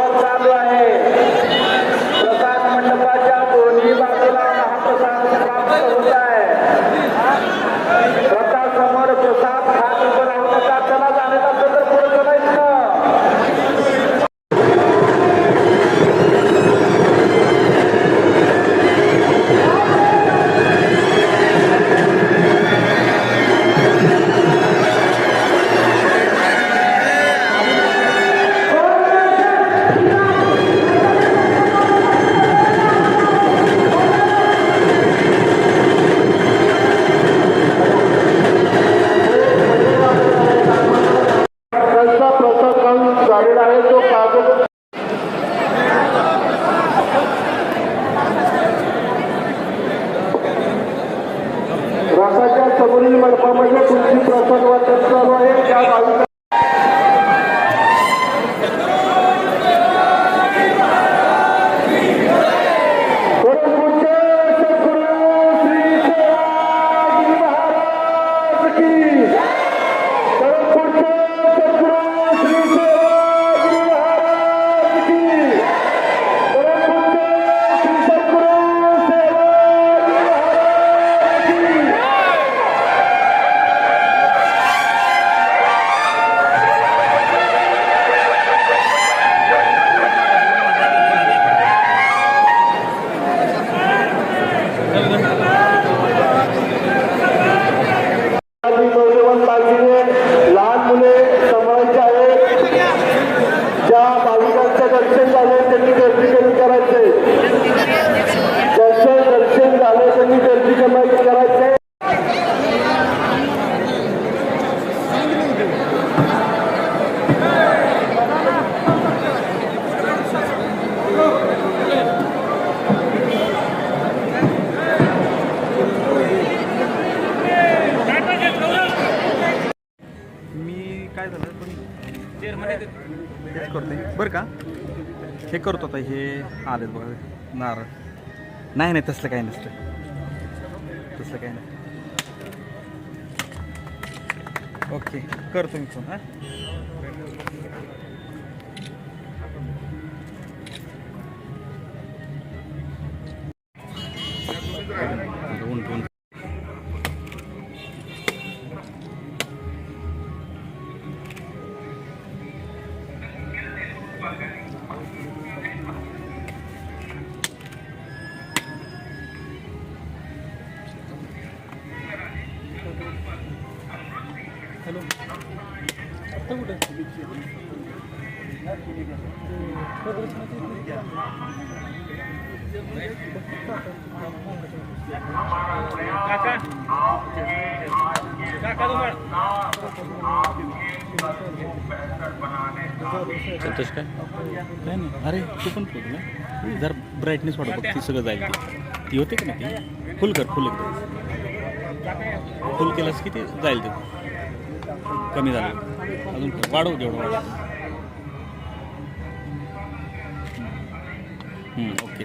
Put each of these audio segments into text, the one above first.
botado a हेच करते बरं का? हे करतो आता हे आलेत बघा. नारळ नाही नाही तसलं काही नसतं. तसलं काही नाही. ओके करतो मी फोन हां. संतोष काय? काय नाही. अरे तू पण फुल ना. जर ब्राईटनेस वाढव बघ ती सगळं जाईल ती. ती होते का नाही ती? फुल कर फुल एकदम फुल केलंस की ते जाईल ते. कमी झालं अजून वाढव जेवढं वाढव ओके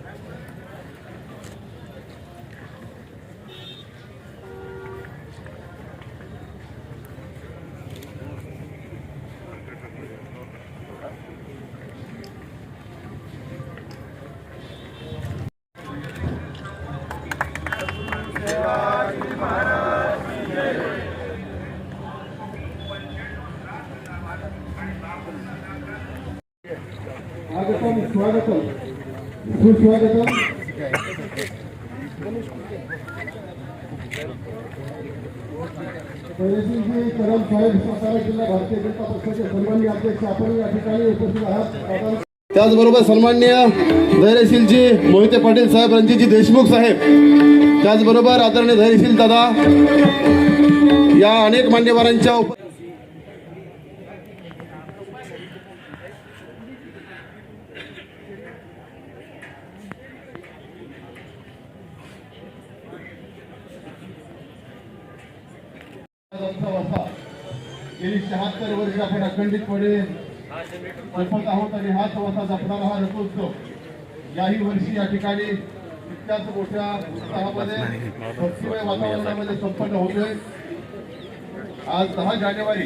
सुस्वागतम जी करम साहेब सातारा जिल्हा भारतीय जनता पक्षाचे सन्मान्य अध्यक्ष आपण या ठिकाणी उपस्थित आहात. त्याचबरोबर सन्मान्य धैर्यशीलजी मोहिते पाटील साहेब रणजितजी देशमुख साहेब. त्याचबरोबर आदरणीय धैर्यशील दादा या अनेक मान्यवरांच्या उप वसा गेली शहात्तर वर्ष आपण अखंडितपणे जपत आहोत आणि हाच वसा जपणारा हा रथोत्सव याही वर्षी या ठिकाणी इतक्याच मोठ्या उत्साहामध्ये भक्तिमय वातावरणामध्ये संपन्न होतोय. आज दहा जानेवारी.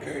काही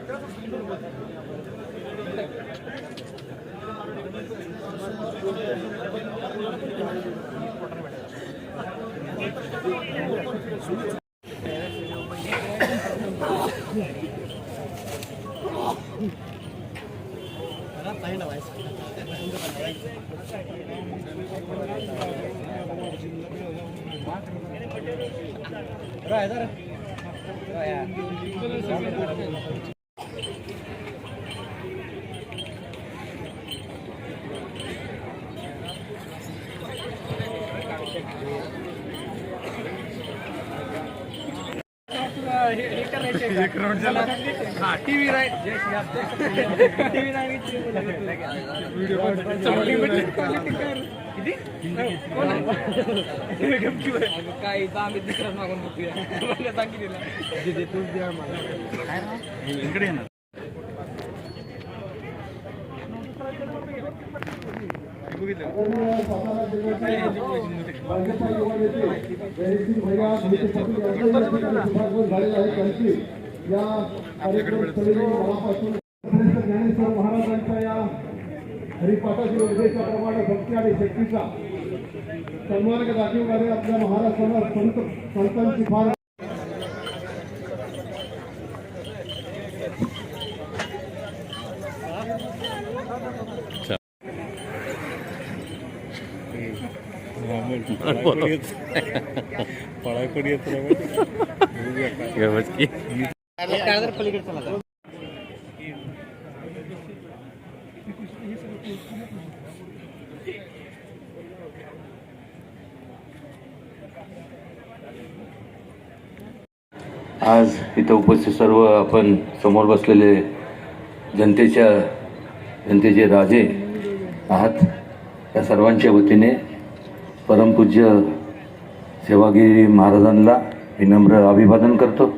आम्ही दुसरा मागून बघूया सांगितलेलं इकडे येणार सातारा जिल्ह्याचे भाजपा युवा नेते जयसिंग भैया मोहिते पाटील यांच्या या ठिकाणी शुभारंभ झालेला आहे त्यांची या कार्यक्रम स्थळी मनापासून ज्ञानेश्वर महाराजांच्या या हरिपाठातील उपदेशाप्रमाणे भक्ती आणि शक्तीचा सन्मान दाखवणारे आपल्या महाराष्ट्राला संत संतांची फार आज इथं उपस्थित सर्व आपण समोर बसलेले जनतेच्या जनतेचे राजे आहात. या सर्वांच्या वतीने परमपूज्य सेवागिरी महाराजांना विनम्र अभिवादन करतो.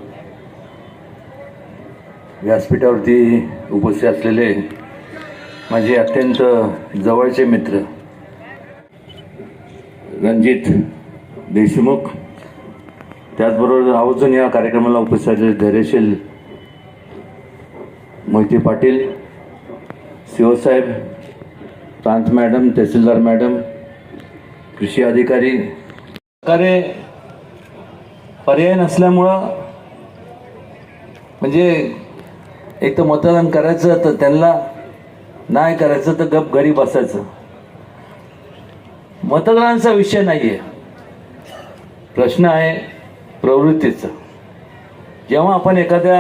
व्यासपीठावरती उपस्थित असलेले माझे अत्यंत जवळचे मित्र रणजित देशमुख त्याचबरोबर आवर्जून या कार्यक्रमाला उपस्थित असलेले धैर्यशील मोहिती पाटील शिवसाहेब प्रांत मॅडम तहसीलदार मॅडम कृषी अधिकारी. प्रकारे पर्याय नसल्यामुळं म्हणजे एक तर मतदान करायचं तर त्यांना नाही करायचं तर गप घरी बसायचं. मतदानाचा विषय नाही आहे प्रश्न आहे प्रवृत्तीचं. जेव्हा आपण एखाद्या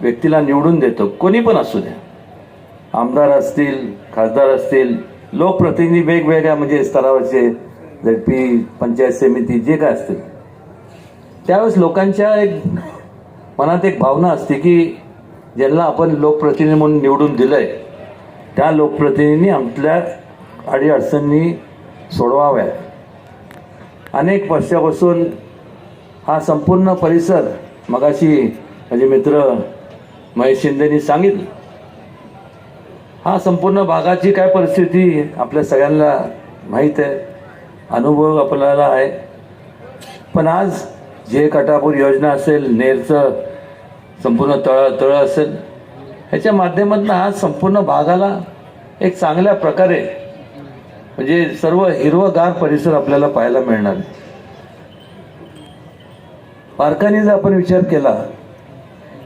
व्यक्तीला निवडून देतो कोणी पण असू द्या. आमदार असतील खासदार असतील लोकप्रतिनिधी वेगवेगळ्या म्हणजे स्तरावरचे झडपी पंचायत समिती जे काय असतील. त्यावेळेस लोकांच्या एक मनात एक भावना असते की ज्यांना आपण लोकप्रतिनिधी म्हणून निवडून दिलंय त्या लोकप्रतिनिधींनी आपल्या अडीअडचणी सोडवाव्यात. अनेक वर्षापासून हा संपूर्ण परिसर मगाशी माझे मित्र महेश शिंदेनी सांगितलं. हा संपूर्ण भागाची काय परिस्थिती आपल्या सगळ्यांना माहीत आहे अनुभव आपल्याला आहे. पण आज जे कटापूर योजना असेल नेरचं संपूर्ण तळ तळ असेल ह्याच्या माध्यमातून आज संपूर्ण भागाला एक चांगल्या प्रकारे म्हणजे सर्व हिरवगार परिसर आपल्याला पाहायला मिळणार आहे. बारकाने जर आपण विचार केला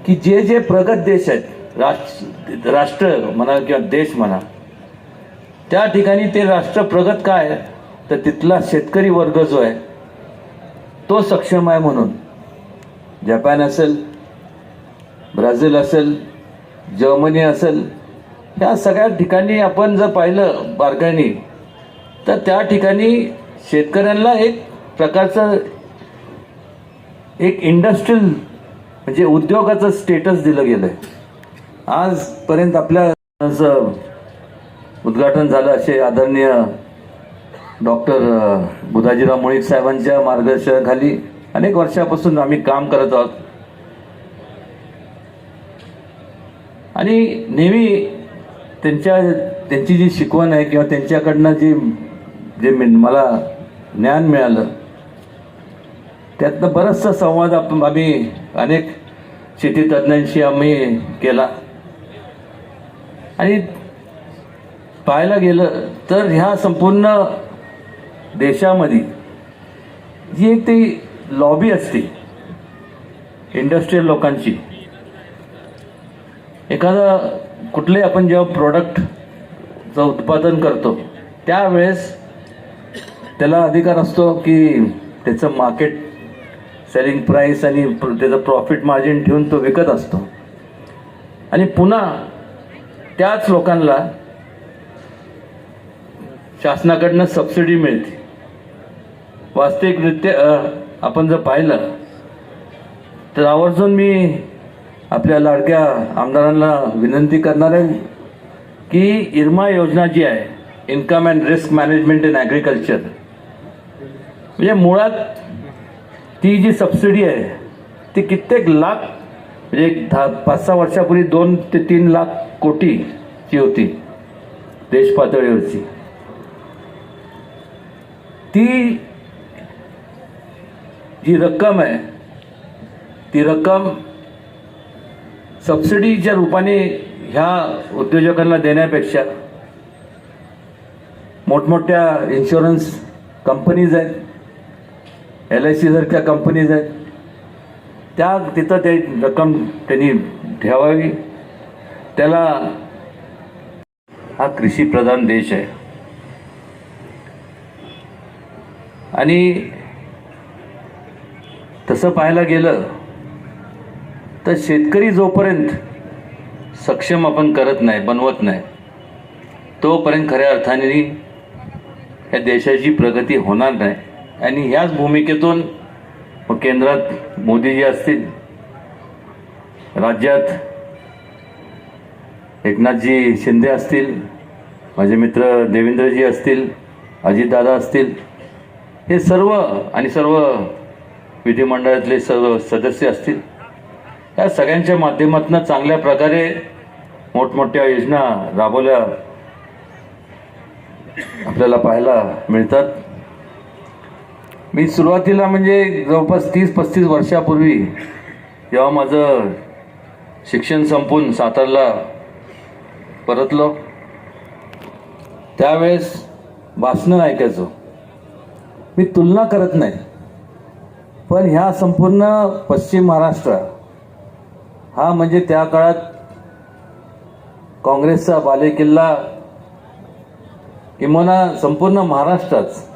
की जे जे प्रगत देश आहेत राष्ट्र राष्ट्र म्हणा किंवा देश म्हणा त्या ठिकाणी ते राष्ट्र प्रगत काय आहे? तर तिथला शेतकरी वर्ग जो आहे तो सक्षम आहे म्हणून जपान असेल ब्राझील असेल जर्मनी असेल या सगळ्या ठिकाणी आपण जर पाहिलं बारकाईने तर त्या ठिकाणी शेतकऱ्यांना एक प्रकारचं एक इंडस्ट्रियल म्हणजे उद्योगाचं स्टेटस दिलं गेलं आहे आजपर्यंत आपल्या उद्घाटन झालं असे आदरणीय डॉक्टर बुधाजीराव मुळीक साहेबांच्या मार्गदर्शनाखाली अनेक वर्षापासून आम्ही काम करत आहोत. आणि नेहमी त्यांच्या त्यांची जी शिकवण आहे किंवा त्यांच्याकडनं जी जे मला ज्ञान मिळालं त्यातनं बराचसा संवाद आपण आम्ही अनेक शेतीतज्ञांशी आम्ही केला. आणि पाहायला गेलं तर ह्या संपूर्ण देशामध्ये जी एक ती लॉबी असते इंडस्ट्रीयल लोकांची. एखादा कुठले आपण जेव्हा प्रोडक्टचं उत्पादन करतो त्यावेळेस त्याला अधिकार असतो की त्याचं मार्केट सेलिंग प्राईस आणि त्याचं प्रॉफिट मार्जिन ठेवून तो विकत असतो. आणि पुन्हा त्याच लोकांना शासनाकडनं सबसिडी मिळते. वास्तविकरित्या आपण जर पाहिलं तर आवर्जून मी आपल्या लाडक्या आमदारांना विनंती करणार आहे की इरमा योजना जी आहे income and risk management in agriculture म्हणजे मुळात ती जी सबसिडी आहे ती कित्येक लाख म्हणजे एक दहा पाच सहा वर्षापूर्वी दोन ते तीन लाख कोटीची होती देश पातळीवरची. ती जी रक्कम आहे ती रक्कम सबसिडीच्या रूपाने ह्या उद्योजकांना देण्यापेक्षा मोठमोठ्या इन्शुरन्स कंपनीज आहेत एल आय सी सारख्या कंपनीज आहेत त्या तिथं ते रक्कम त्यांनी ठेवावी. त्याला हा कृषीप्रधान देश आहे. आणि तसं पाहायला गेलं तर शेतकरी जोपर्यंत सक्षम आपण करत नाही बनवत नाही तोपर्यंत खऱ्या अर्थाने या देशाची प्रगती होणार नाही. आणि ह्याच भूमिकेतून केंद्रात मोदीजी असतील. राज्यात एकनाथजी शिंदे असतील माझे मित्र देवेंद्रजी असतील अजितदादा असतील हे सर्व आणि सर्व विधिमंडळातले सर्व सदस्य असतील. या सगळ्यांच्या माध्यमातून चांगल्या प्रकारे मोठमोठ्या योजना राबवल्या आपल्याला पाहायला मिळतात. मी सुरुवातीला म्हणजे जवळपास तीस पस्तीस वर्षापूर्वी जेव्हा माझं शिक्षण संपून सातारला परतलो त्यावेळेस भाषणं ऐकायचो. मी तुलना करत नाही पण ह्या संपूर्ण पश्चिम महाराष्ट्र हा म्हणजे त्या काळात काँग्रेसचा बालेकिल्ला किंवा संपूर्ण महाराष्ट्राच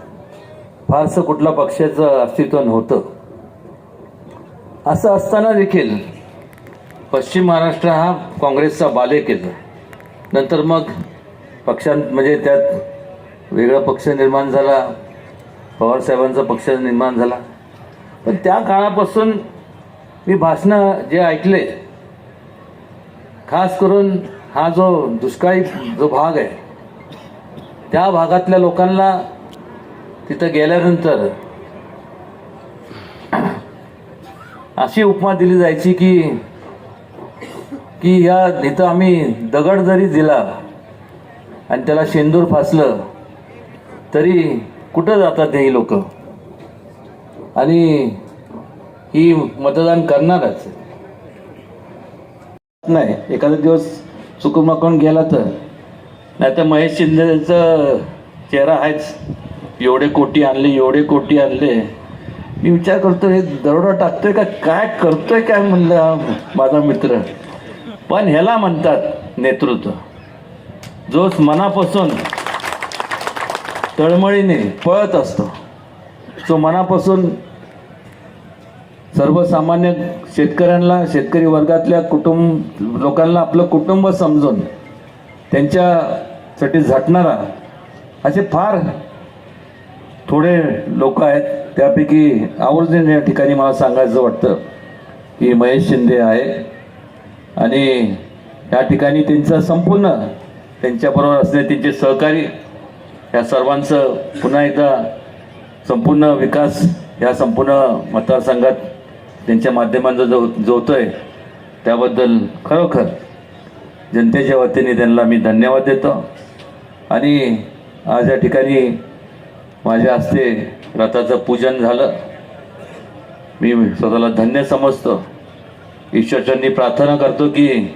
फारसं कुठल्या पक्षाचं अस्तित्व नव्हतं. असं असताना देखील पश्चिम महाराष्ट्र हा काँग्रेसचा बाले केलं. नंतर मग पक्षां म्हणजे त्यात वेगळा पक्ष निर्माण झाला पवारसाहेबांचा पक्ष निर्माण झाला. पण त्या काळापासून मी भाषणं जे ऐकले खास करून हा जो दुष्काळी जो भाग आहे त्या भागातल्या लोकांना तिथं गेल्यानंतर अशी उपमा दिली जायची की की या इथं आम्ही दगड जरी दिला आणि त्याला शेंदूर फासलं तरी कुठं जातात ही लोक? आणि ही मतदान करणारच. नाही एखादा दिवस चुकून माकून गेला तर? नाही तर महेश शिंदेचा चेहरा आहेच. एवढे कोटी आणले एवढे कोटी आणले. मी विचार करतो हे दरोडा टाकतोय का? काय करतोय काय म्हणलं माझा मित्र? पण ह्याला म्हणतात नेतृत्व. जोच मनापासून तळमळीने पळत असतो तो मनापासून सर्वसामान्य शेतकऱ्यांना शेतकरी वर्गातल्या कुटुंब लोकांना आपलं कुटुंब समजून त्यांच्यासाठी झटणारा असे फार थोडे लोक आहेत त्यापैकी आवर्जून या ठिकाणी मला सांगायचं वाटतं की महेश शिंदे आहे. आणि या ठिकाणी त्यांचं संपूर्ण त्यांच्याबरोबर असणे त्यांचे सहकारी या सर्वांचं पुन्हा एकदा संपूर्ण विकास या संपूर्ण मतदारसंघात त्यांच्या माध्यमांचा जो जोतोय त्याबद्दल खरोखर जनतेच्या वतीने त्यांना मी धन्यवाद देतो. आणि आज या ठिकाणी माझ्या हस्ते रथाचं पूजन झालं. मी स्वतःला धन्य समजतो. ईश्वरचरणी प्रार्थना करतो की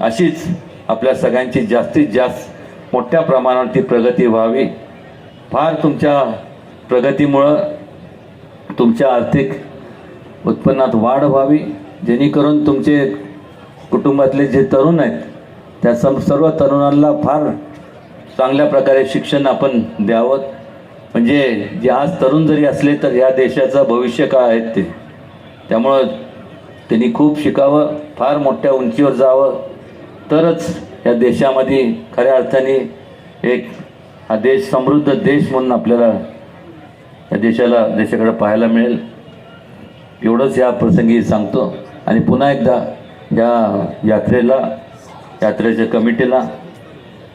अशीच आपल्या सगळ्यांची जास्तीत जास्त मोठ्या प्रमाणावरती प्रगती व्हावी. फार तुमच्या प्रगतीमुळं तुमच्या आर्थिक उत्पन्नात वाढ व्हावी. जेणेकरून तुमचे कुटुंबातले जे तरुण आहेत त्या सम सर्व तरुणांना फार चांगल्या प्रकारे शिक्षण आपण द्यावं. म्हणजे जे आज तरुण जरी असले तर या देशाचं भविष्य काय आहेत ते? त्यामुळं त्यांनी खूप शिकावं फार मोठ्या उंचीवर जावं. तरच या देशामध्ये खऱ्या अर्थाने एक हा देश समृद्ध देश म्हणून आपल्याला या देशाला देशाकडे पाहायला मिळेल. एवढंच या प्रसंगी सांगतो. आणि पुन्हा एकदा या यात्रेला यात्रेच्या कमिटीला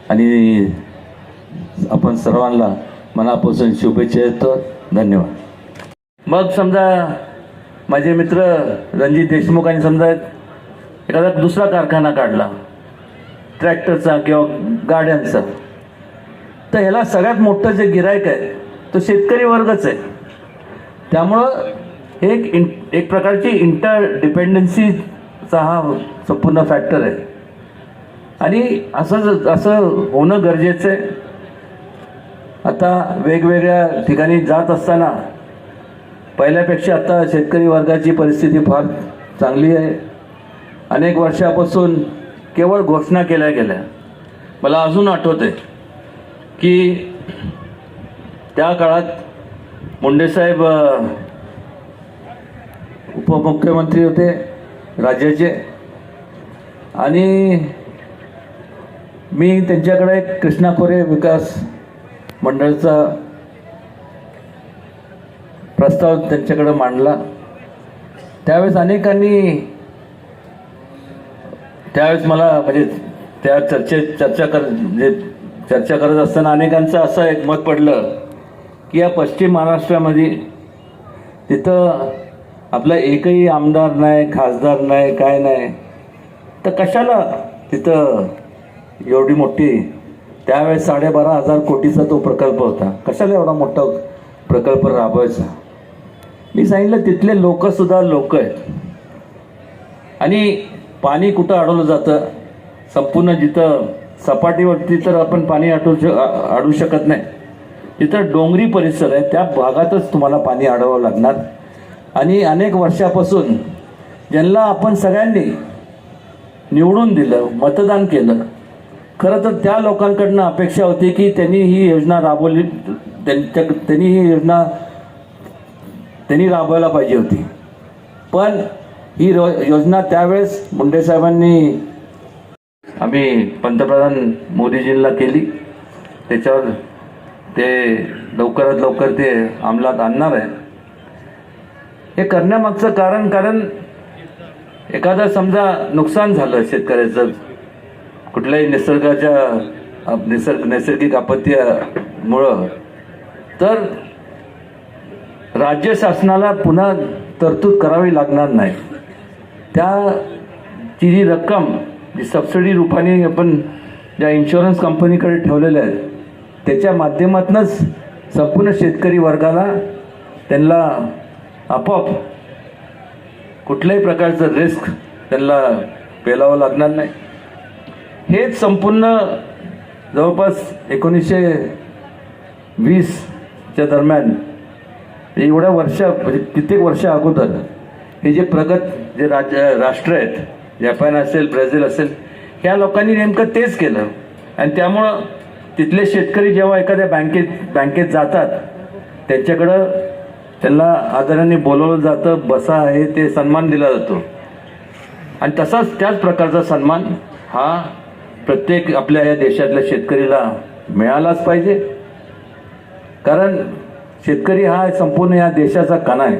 आणि आपण सर्वांना मनापासून शुभेच्छा येतो धन्यवाद. मग समजा माझे मित्र रणजित देशमुख समजा एखादा दुसरा कारखाना काढला ट्रॅक्टरचा किंवा गाड्यांचा तर ह्याला सगळ्यात मोठं जे गिरायक आहे तो शेतकरी वर्गच आहे. त्यामुळं हे एक इन एक प्रकारची इंटर डिपेंडन्सीचा हा संपूर्ण फॅक्टर आहे. आणि असं असं होणं गरजेचं आहे. आता वेगवेगळ्या ठिकाणी जात असताना पहिल्यापेक्षा आता शेतकरी वर्गाची परिस्थिती फार चांगली आहे. अनेक वर्षापासून केवळ घोषणा केल्या गेल्या. मला अजून आठवते की त्या काळात मुंडेसाहेब उपमुख्यमंत्री होते राज्याचे. आणि मी त्यांच्याकडे कृष्णा खोरे विकास मंडळाचा प्रस्ताव त्यांच्याकडे मांडला. त्यावेळेस अनेकांनी त्यावेळेस मला म्हणजे त्या चर्चे चर्चा कर म्हणजे चर्चा करत असताना अनेकांचं असं एक मत पडलं की या पश्चिम महाराष्ट्रामध्ये तिथं आपला एकही आमदार नाही खासदार नाही काय नाही. तर कशाला तिथं एवढी मोठी त्यावेळेस साडेबारा हजार कोटीचा तो प्रकल्प होता. कशाला एवढा मोठा प्रकल्प राबवायचा? मी सांगितलं तिथले लोकसुद्धा लोक आहेत. आणि पाणी कुठं अडवलं जातं? संपूर्ण जिथं सपाटीवरती तर आपण पाणी अडवू श अडू अडवू शकत नाही. तिथं डोंगरी परिसर आहे त्या भागातच तुम्हाला पाणी अडवावं लागणार. आणि अनेक वर्षापासून ज्यांना आपण सगळ्यांनी निवडून दिलं मतदान केलं खरं तर त्या लोकांकडनं अपेक्षा होती की त्यांनी ही योजना राबवली त्यांच्या त्यांनी ही योजना त्यांनी राबवायला पाहिजे होती. पण ही रो योजना त्यावेळेस मुंडे साहेबांनी आम्ही पंतप्रधान मोदीजींना केली. त्याच्यावर ते लवकरात लवकर ते अंमलात आणणार आहे हे करण्यामागचं कारण कारण एखादं समजा नुकसान झालं शेतकऱ्याचं कुठल्याही निसर्गाच्या निसर्ग नैसर्गिक आपत्तीमुळं. तर राज्य शासनाला पुन्हा तरतूद करावी लागणार नाही. त्याची जी रक्कम जी सबसिडी रूपाने आपण ज्या इन्शुरन्स कंपनीकडे ठेवलेल्या आहेत त्याच्या माध्यमातूनच संपूर्ण शेतकरी वर्गाला त्यांना आपोआप कुठल्याही प्रकारचं रिस्क त्यांना पेलावं लागणार नाही. हेच संपूर्ण जवळपास एकोणीसशे वीसच्या दरम्यान एवढ्या वर्ष म्हणजे कित्येक वर्ष अगोदर हे जे प्रगत जे राज्य राष्ट्र आहेत जपान असेल ब्राझील असेल ह्या लोकांनी नेमकं तेच केलं. आणि त्यामुळं तिथले शेतकरी जेव्हा एखाद्या बँकेत बँकेत जातात त्यांच्याकडं त्यांना आदराने बोलवलं जातं बसा आहे ते सन्मान दिला जातो. आणि तसाच त्याच प्रकारचा सन्मान हा प्रत्येक आपल्या या देशातल्या शेतकरीला मिळालाच पाहिजे. कारण शेतकरी हा संपूर्ण या देशाचा कणा आहे.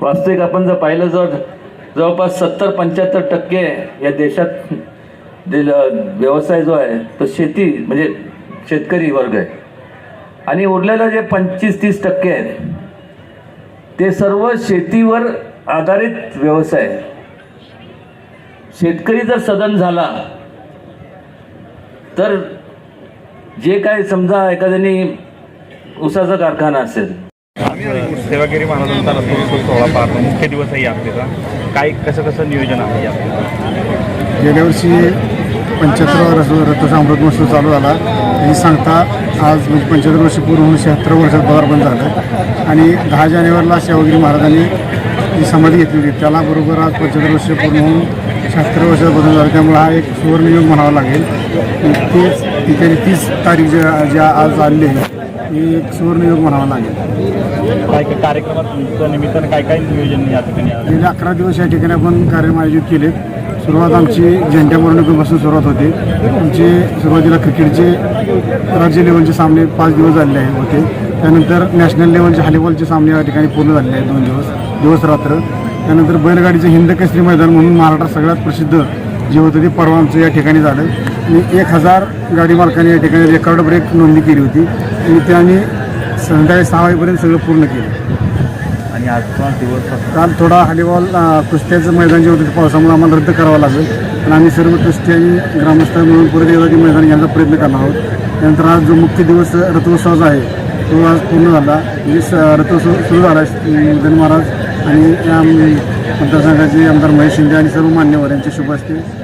वास्तविक आपण जर पाहिलं जर जवळपास सत्तर पंच्याहत्तर टक्के या देशात दिल- व्यवसाय जो आहे तो शेती म्हणजे शेतकरी वर्ग आहे. आणि उरलेलं जे पंचवीस तीस टक्के आहेत ते सर्व शेतीवर आधारित व्यवसाय शेतकरी जर सदन झाला तर जे काय समजा एखाद्याने उसाचा कारखाना असेल. सेवागिरी महाराजांचा रथोत्सव सोहळा पाहतो. मुख्य दिवस आहे यात्रेचा काय कसं कसं नियोजन आहे यात्रेचं गेल्या वर्षी पंच्याहत्तर रथ रथाचा अमृत महोत्सव चालू झाला. आणि सांगता आज म्हणजे पंच्याहत्तर वर्ष पूर्ण होऊन शहात्तर वर्षात पदार्पण झालं. आणि दहा जानेवारीला सेवागिरी महाराजांनी जी समाधी घेतली होती त्याला बरोबर आज पंच्याहत्तर वर्ष पूर्ण होऊन शहात्तर वर्षात बदल झाला. त्यामुळे हा एक सुवर्णयोग म्हणावा लागेल. तेच तिथे तीस तारीख ज्या ज्या आज आलेली आहे ही एक सुवर्णयोग म्हणावा लागेल. काय काय कार्यक्रमात निमित्तानं काय काय नियोजन या ठिकाणी? गेले अकरा दिवस या ठिकाणी आपण कार्यक्रम आयोजित केले. सुरुवात आमची झेंड्या मिरवणुकीपासून सुरुवात होते. आमचे सुरुवातीला क्रिकेटचे राज्य लेवलचे सामने पाच दिवस झालेले आहे होते. त्यानंतर नॅशनल लेवलचे हॉलीबॉलचे सामने या ठिकाणी पूर्ण झालेले आहेत दोन दिवस दिवस रात्र. त्यानंतर बैलगाडीचे हिंद केसरी मैदान म्हणून महाराष्ट्रात सगळ्यात प्रसिद्ध जे होतं ते परवा आमचं या ठिकाणी झालं आणि एक हजार गाडी मालकांनी या ठिकाणी रेकॉर्ड ब्रेक नोंदणी केली होती. आणि त्याने संध्याकाळी सहा वाजेपर्यंत सगळं पूर्ण केलं. आणि आजचा दिवस काल थोडा हॉलीबॉल कुस्त्याचं मैदान जे होतं ते पावसामुळे आम्हाला रद्द करावं लागेल. आणि आम्ही सर्व कुस्ती आणि ग्रामस्थ मिळून परत एकदा ते मैदान घ्यायचा प्रयत्न करणार आहोत. त्यानंतर आज जो मुख्य दिवस रथोत्सवाचा आहे तो आज पूर्ण झाला. म्हणजे स- रथोत्सव सुरू झाला. धन महाराज आणि मतदारसंघाचे आमदार महेश शिंदे आणि सर्व मान्यवर यांच्या शुभ हस्ते